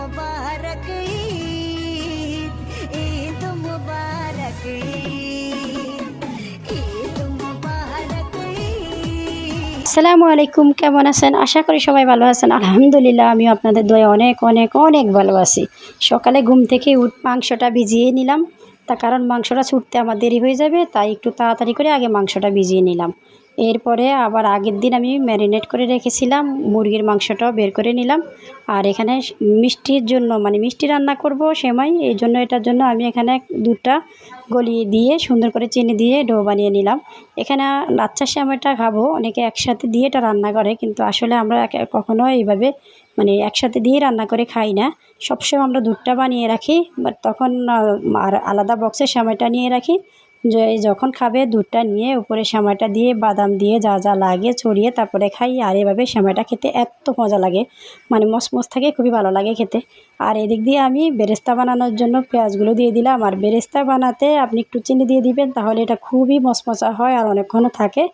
মুবারক ঈদ আলাইকুম, কেমন আছেন? আশা করি সবাই ভালো আছেন। আলহামদুলিল্লাহ আমি আপনাদের দয়ে অনেক অনেক অনেক ভালো আছি। সকালে ঘুম থেকে উঠ মাংসটা ভিজিয়ে নিলাম। তা কারণ মাংসটা ছুটতে আমার দেরি হয়ে যাবে, তাই একটু তাড়াতাড়ি করে আগে মাংসটা ভিজিয়ে নিলাম। এরপরে আবার আগের দিন আমি ম্যারিনেট করে রেখেছিলাম, মুরগির মাংসটাও বের করে নিলাম। আর এখানে মিষ্টির জন্য মানে মিষ্টি রান্না করব সেমাই, এই জন্য এটার জন্য আমি এখানে দুধটা গলিয়ে দিয়ে সুন্দর করে চিনি দিয়ে ডো বানিয়ে নিলাম। এখানে লাচ্চা শ্যামাটা খাব, অনেকে একসাথে দিয়ে এটা রান্না করে, কিন্তু আসলে আমরা কখনো এইভাবে মানে একসাথে দিয়ে রান্না করে খাই না। সবসময় আমরা দুধটা বানিয়ে রাখি, বাট তখন আর আলাদা বক্সে শ্যামাইটা নিয়ে রাখি। যখন খাবে, দুধটা নিয়ে উপরে শ্যামাইটা দিয়ে, বাদাম দিয়ে যা যা লাগে ছড়িয়ে তারপরে খাই। আর এভাবে শ্যামাইটা খেতে এত মজা লাগে। মানে মসমস থাকে, খুবই ভালো লাগে খেতে। আর এদিক দিয়ে আমি বেরেস্তা বানানোর জন্য পেঁয়াজগুলো দিয়ে দিলাম। আর বেরেস্তা বানাতে আপনি একটু চিনি দিয়ে দিবেন, তাহলে এটা খুবই মসমসা হয় আর অনেকক্ষণও থাকে।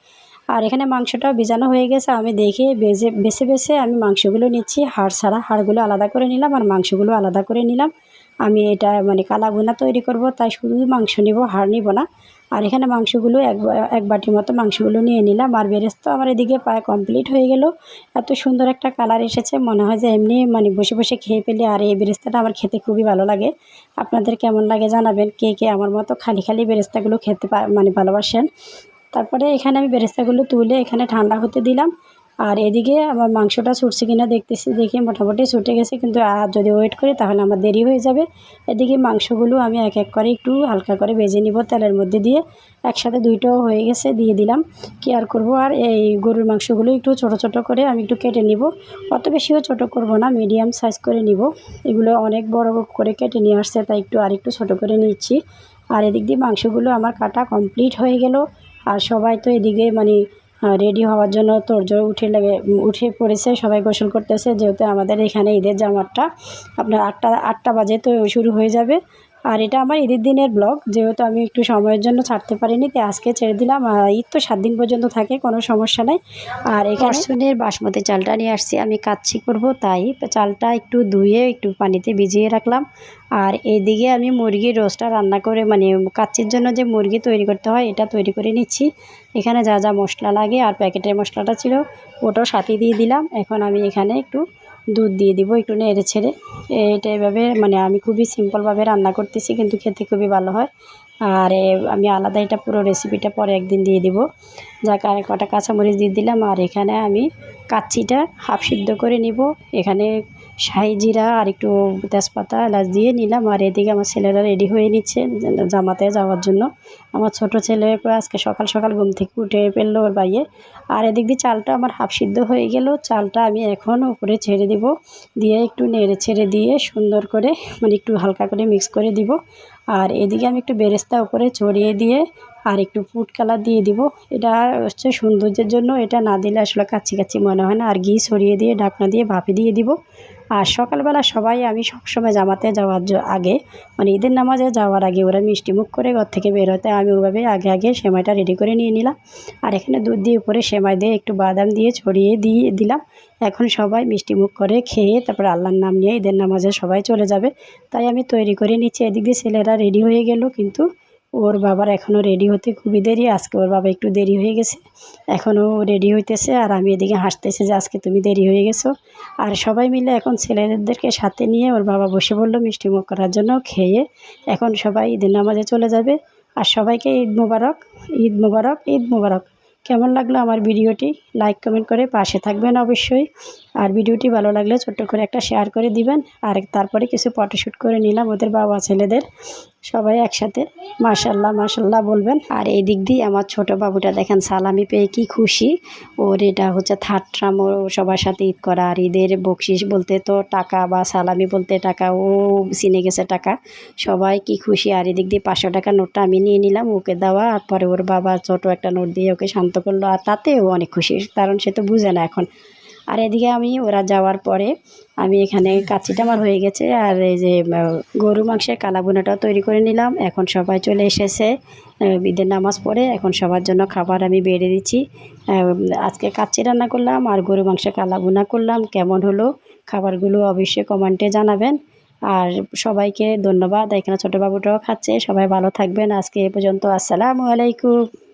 আর এখানে মাংসটাও ভিজানো হয়ে গেছে। আমি দেখে বেজে, বেছে বেছে আমি মাংসগুলো নিচ্ছি। হাড় ছাড়া হাড়গুলো আলাদা করে নিলাম আর মাংসগুলো আলাদা করে নিলাম। আমি এটা মানে কালা ভুনা তৈরি করব, তাই শুধু মাংস নিব, হাড় নিব না। আর এখানে মাংসগুলো এক এক বাটির মতো মাংসগুলো নিয়ে নিলাম। আর বেরেস্তা আমার এদিকে প্রায় কমপ্লিট হয়ে গেল। এত সুন্দর একটা কালার এসেছে, মনে হয় যে এমনি মানে বসে বসে খেয়ে পেলে আর এই বেরেস্তাটা আমার খেতে খুবই ভালো লাগে। আপনাদের কেমন লাগে জানাবেন, কে কে আমার মতো খালি খালি বেরেস্তাগুলো খেতে মানে ভালোবাসেন। তারপরে এখানে আমি বেরেস্তাগুলো তুলে এখানে ঠান্ডা হতে দিলাম। আর এদিকে আমার মাংসটা ছুটছে কিনা দেখতেছি, দেখি মোটামুটি ছুটে গেছে, কিন্তু আর যদি ওয়েট করি তাহলে আমার দেরি হয়ে যাবে। এদিকে মাংসগুলো আমি এক এক করে একটু হালকা করে ভেজে নিব, তেলের মধ্যে দিয়ে। একসাথে দুইটাও হয়ে গেছে, দিয়ে দিলাম। কি আর করব? আর এই গরুর মাংসগুলো একটু ছোট ছোট করে আমি একটু কেটে নিব। অত বেশিও ছোট করব না মিডিয়াম সাইজ করে নিব। এগুলো অনেক বড় করে কেটে নিয়ে আসছে, তাই একটু আর একটু ছোটো করে নিচ্ছি। আর এদিক দিয়ে মাংসগুলো আমার কাটা কমপ্লিট হয়ে গেল। আর সবাই তো এদিকে মানে রেডি হওয়ার জন্য তোরজোর উঠে লেগে, উঠে পড়েছে, সবাই গোসল করতেছে। যেহেতু আমাদের এখানে ঈদের জামারটা আপনার আটটা আটটা বাজে তো শুরু হয়ে যাবে। আর এটা আমার ঈদের দিনের ব্লগ, যেহেতু আমি একটু সময়ের জন্য ছাড়তে পারিনি, তাই আজকে ছেড়ে দিলাম। ঈদ তো সাত দিন পর্যন্ত থাকে, কোনো সমস্যা নাই। আর এই পার্সনের বাসমতি চালটা নিয়ে আসছি, আমি কাচ্ছি করব, তাই চালটা একটু ধুয়ে একটু পানিতে ভিজিয়ে রাখলাম। আর এইদিকে আমি মুরগির রোস্টটা রান্না করে মানে কাচ্চির জন্য যে মুরগি তৈরি করতে হয়, এটা তৈরি করে নিচ্ছি। এখানে যা যা মশলা লাগে, আর প্যাকেটের মশলাটা ছিল, ওটাও সাথে দিয়ে দিলাম। এখন আমি এখানে একটু দুধ দিয়ে দিব একটু নেড়ে ছেড়ে। এটা এভাবে মানে আমি খুবই সিম্পলভাবে রান্না করতেছি, কিন্তু খেতে খুবই ভালো হয়। আর আমি আলাদা এটা পুরো রেসিপিটা পরে একদিন দিয়ে দিব। যাক, আর কটা কাঁচামরিচ দিয়ে দিলাম, আর এখানে আমি কাচ্চিটা হাফ সিদ্ধ করে নিব। এখানে শাহি জিরা আর একটু তেজপাতা এলাচ দিয়ে নিলাম। আর এদিকে আমার ছেলেরা রেডি হয়ে নিচ্ছে জামাতে যাওয়ার জন্য। আমার ছোট ছেলে আজকে সকাল সকাল ঘুম থেকে উঠে ফেলল ওর বাইয়ে আর এদিক দিয়ে চালটা আমার হাফ সিদ্ধ হয়ে গেল। চালটা আমি এখন উপরে ছেড়ে দিব। দিয়ে একটু নেড়ে ছেড়ে দিয়ে সুন্দর করে মানে একটু হালকা করে মিক্স করে দিব। আর এদিকে আমি একটু বেরেস্তা উপরে ছড়িয়ে দিয়ে আর একটু ফুড কালার দিয়ে দিব। এটা হচ্ছে সৌন্দর্যের জন্য, এটা না দিলে আসলে কাচ্ছি কাচ্ছি মনে হয় না। আর ঘি ছড়িয়ে দিয়ে, ঢাকনা দিয়ে ভাপে দিয়ে দিব। আর সকালবেলা সবাই, আমি সবসময় জামাতে যাওয়ার আগে মানে ঈদের নামাজে যাওয়ার আগে ওরা মিষ্টি মুখ করে ঘর থেকে বের হতে আমি ওভাবে আগে আগে সেমাইটা রেডি করে নিয়ে নিলাম। আর এখানে দুধ দিয়ে উপরে সেমাই দিয়ে একটু বাদাম দিয়ে ছড়িয়ে দিয়ে দিলাম। এখন সবাই মিষ্টি মুখ করে খেয়ে তারপর আল্লাহর নাম নিয়ে ঈদের নামাজে সবাই চলে যাবে। তাই আমি তৈরি করে নিচ্ছি। এদিক দিয়ে ছেলেরা রেডি হয়ে গেল, কিন্তু ওর বাবার এখনও রেডি হতে খুবই দেরি, আজকে ওর বাবা একটু দেরি হয়ে গেছে। এখনও রেডি হইতেছে আর আমি এদিকে হাসতেছে যে আজকে তুমি দেরি হয়ে গেছো। আর সবাই মিলে এখন ছেলেদেরকে সাথে নিয়ে ওর বাবা বসে বলল মিষ্টি মুখ করার জন্য খেয়ে। এখন সবাই ঈদের নামাজে চলে যাবে। আর সবাইকে ঈদ মোবারক ঈদ মোবারক ঈদ মোবারক। কেমন লাগল আমার ভিডিওটি? লাইক কমেন্ট করে পাশে থাকবেন অবশ্যই। আর ভিডিওটি ভালো লাগলে ছোট্ট করে একটা শেয়ার করে দিবেন। আর তারপরে কিছু ফটোশ্যুট করে নিলাম ওদের বাবা ছেলেদের। সবাই একসাথে মাশাল্লাহ মাশাল্লাহ বলবেন। আর এই দিক দিয়ে আমার ছোট বাবুটা দেখেন, সালামি পেয়ে কি খুশি। ওর এটা হচ্ছে থার্ড ট্রাম ও সবার সাথে ঈদ করা। আর ঈদের বকশিস বলতে তো টাকা বা সালামি বলতে টাকা, ও চিনে গেছে টাকা। সবাই কি খুশি। আর এদিক দিয়ে পাঁচশো টাকা নোটটা আমি নিয়ে নিলাম, ওকে দেওয়া। আর পরে ওর বাবা ছোট একটা নোট দিয়ে ওকে শান্ত করল, আর তাতেও অনেক খুশি, কারণ সে তো বুঝে না এখন। আর এদিকে আমি, ওরা যাওয়ার পরে আমি এখানে কাচ্চিটা আমার হয়ে গেছে, আর এই যে গরু মাংসের কালাবোনাটাও তৈরি করে নিলাম। এখন সবাই চলে এসেছে ঈদের নামাজ পড়ে, এখন সবার জন্য খাবার আমি বেড়ে দিচ্ছি। আজকে কাচ্চি রান্না করলাম, আর গরু মাংসের কালাবোনা করলাম, কেমন হলো খাবারগুলো অবশ্যই কমেন্টে জানাবেন। আর সবাইকে ধন্যবাদ, এখানে ছোটো বাবুটাও খাচ্ছে, সবাই ভালো থাকবেন, আজকে এ পর্যন্ত, আসসালামু আলাইকুম।